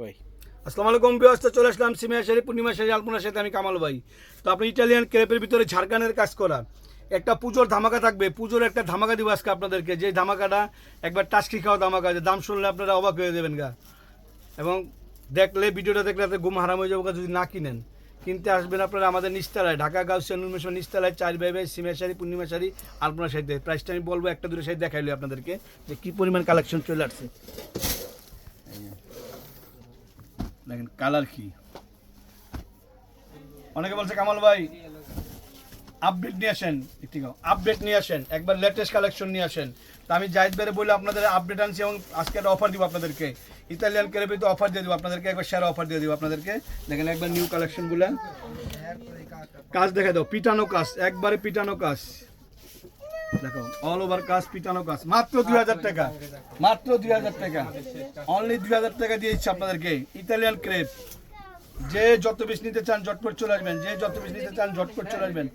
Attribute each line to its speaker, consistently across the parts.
Speaker 1: ওই।
Speaker 2: আসসালামু আলাইকুম ব্যবস্থা চলে আসলাম সিমিয়া শাড়ি পূর্ণিমা শাড়ি আলপনার সাথে আমি কামাল ভাই। তো আপনি ইটালিয়ান ক্রেপের ভিতরে ঝাড়খানের কাজ করা। একটা পুজোর ধামাকা থাকবে, পুজোর একটা ধামাকা দিব আজকে আপনাদেরকে। যে ধামাকাটা একবার টাস্কি খাওয়া ধামাকা যে দাম শুনলে আপনারা অবাক হয়ে দেবেন গা। এবং দেখলে, ভিডিওটা দেখলে আপনার ঘুম হারাম হয়ে যাব যদি না কিনেন। কিনতে আসবেন আপনারা আমাদের নিস্তালায়, ঢাকা গাউসিয়া নুনমেশন নিস্তালায়, চার ভাই ভাই সিমিয়া শাড়ি পূর্ণিমা শাড়ি আলপনা শাড়িতে প্রাইসটা আমি বলব একটা দুটো শাড়ি দেখাইলো আপনাদেরকে যে কী পরিমাণ কালেকশন চলে আসছে। দেখেন, কালার কি? অনেকে বলছে, কামাল ভাই আপডেট নিয়ে আসেন ঠিক আপডেট নিয়ে আসেন, একবার লেটেস্ট কালেকশন নিয়ে আসেন। তো আমি জাহিদ বেড়ে বলে আপনাদের আপডেট আনছি এবং আজকে একটা অফার দিব আপনাদেরকে। ইতালিয়ান ক্যারেপে তো অফার দিয়ে দিব, আপনাদেরকে একবার সেরা অফার দিয়ে দিব আপনাদেরকে। দেখেন, একবার নিউ কালেকশন কালেকশনগুলো কাজ দেখে দাও, পিটানো কাজ, একবারে পিটানো কাজ। দেখো অল ওভার কাজ পিটানো কাজ। মাত্র দুই হাজার টাকা। মাত্র দুই হাজার টাকা। অনলি দুই হাজার টাকা দিয়ে দিচ্ছি আপনাদেরকে। ইতালিয়ান ক্রেপ যে যত নিতে চান ঝটপট চলে আসবেন। যে যত নিতে চান ঝটপট চলে আসবেন।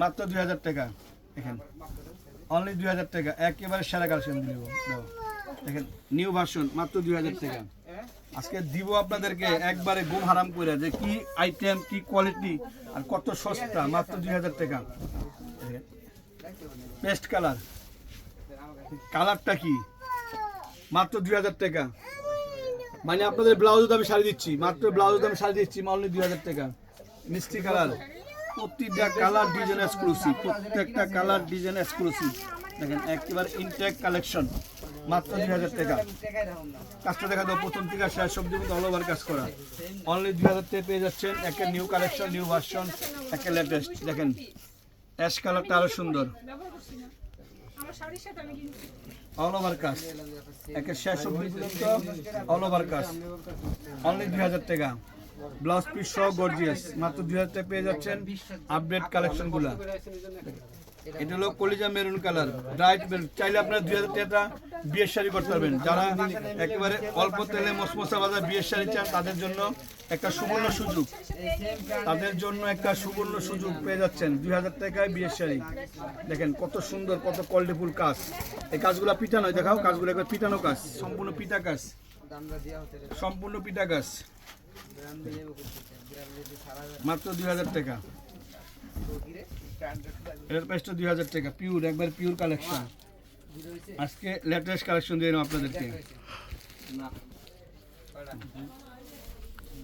Speaker 2: মাত্র দুই হাজার টাকা। দেখেন অনলি দুই হাজার টাকা। একেবারে সেরা কালেকশন দিব। দাও। দেখেন নিউ ভার্সন মাত্র দুই হাজার টাকা। আজকে দিব আপনাদেরকে একবারে ঘুম হারাম করে যে কি আইটেম কি কোয়ালিটি আর কত সস্তা মাত্র দুই হাজার টাকা। পেস্ট কালার কালারটা কি? মাত্র দুই হাজার টাকা। মানে আপনাদের ব্লাউজ দামে শাড়ি দিচ্ছি। মাত্র ব্লাউজ দামে শাড়ি দিচ্ছি অনলি দুই হাজার টাকা। মিষ্টি কালার প্রতিটা কালার ডিজাইন এক্সক্লুসিভ প্রত্যেকটা কালার ডিজাইন এক্সক্লুসিভ দেখেন, একেবারে ইনটেক কালেকশন মাত্র দুই হাজার টাকা। কাজটা দেখা দাও, প্রথম থেকে শেষ সবজি মতো অল কাজ করা। অনলি দুই হাজার টাকা পেয়ে যাচ্ছেন। একটা নিউ কালেকশন নিউ ভার্সন একটা লেটেস্ট দেখেন অ্যাশ কালারটা আরও সুন্দর। অল ওভার কাজ একের শেষ অব্দি পর্যন্ত অল ওভার কাজ অনলি দুই হাজার টাকা। ব্লাউজ পিস সহ গর্জিয়াস মাত্র দুই হাজার টাকা পেয়ে যাচ্ছেন আপডেট কালেকশনগুলা। এটা হলো কলিজা মেরুন কালার ব্রাইট মেরুন। চাইলে আপনারা দুই হাজার টাকা বিয়ের শাড়ি করতে পারবেন। যারা একেবারে অল্প তেলে মশমশা বাজা বিয়ের শাড়ি চান তাদের জন্য একটা সুবর্ণ সুযোগ। তাদের জন্য একটা সুবর্ণ সুযোগ পেয়ে যাচ্ছেন দুই হাজার টাকায় বিয়ের শাড়ি। দেখেন কত সুন্দর কত কোয়ালিটিফুল কাজ। এই কাজগুলো পিটানো দেখাও কাজগুলো একবার পিটানো কাজ সম্পূর্ণ পিটা কাজ। সম্পূর্ণ পিটা কাজ। মাত্র দুই হাজার টাকা। এর প্রাইসটা দুই হাজার টাকা পিওর একবার পিওর কালেকশন আজকে লেটেস্ট কালেকশন দিয়ে দিলাম আপনাদেরকে।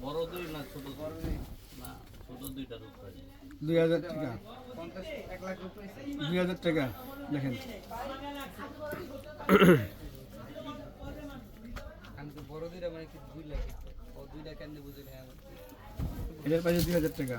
Speaker 1: বড় দুই না ছোট না ছোট দুইটা
Speaker 2: দুই হাজার টাকা। দুই হাজার টাকা দেখেন।
Speaker 3: বড় দুইটা মানে কি দুই ও দুইটা কেন বুঝে আমার
Speaker 2: এটার প্রাইস দুই হাজার টাকা।